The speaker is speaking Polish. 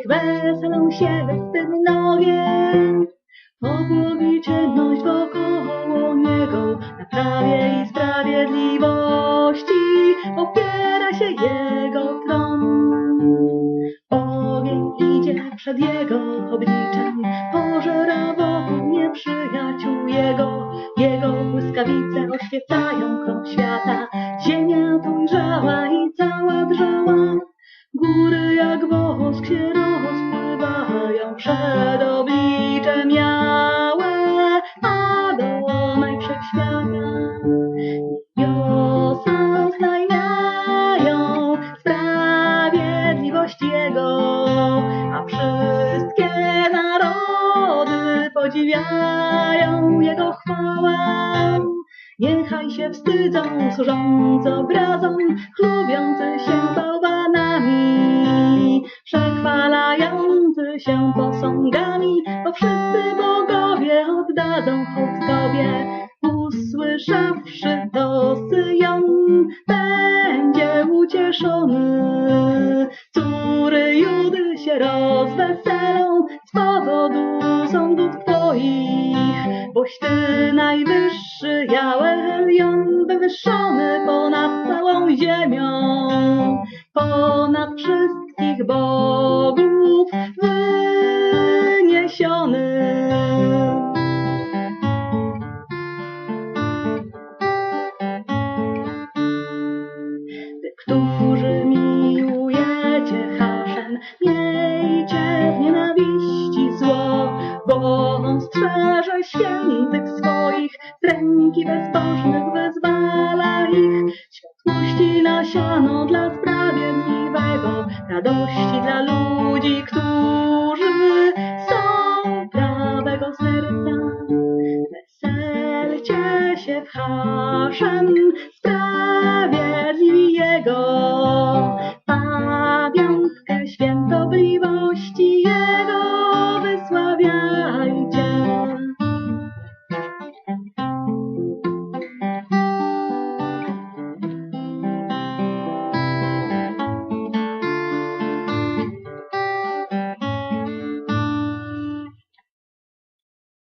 weselą się bezstydnowie. Obłogi czynność wokoło niego, na prawie i sprawiedliwości opiera się jego tron. Ogień idzie przed jego obliczem, pożera wokół nieprzyjaciół jego. Jego błyskawice oświecają krąg świata, ziemia dojrzała i cała drżała. Góry jak wosk się podziwiają Jego chwałę. Niechaj się wstydzą służący obrazom, chlubiący się bałwanami, przechwalający się posągami, bo wszyscy bogowie oddadzą hołd Tobie. Usłyszawszy to Syjon, będzie ucieszony. Córy Judy się rozweselą z powodu sądów Twoich, boś Ty najwyższy Jałelion, wywyższony ponad całą ziemią, ponad wszystkich bogów strzeże świętych swoich, z ręki bezbożnych wyzwala ich. Światłości nasiano dla sprawiedliwego, radości dla ludzi, którzy są prawego serca. Weselcie się w Haszem,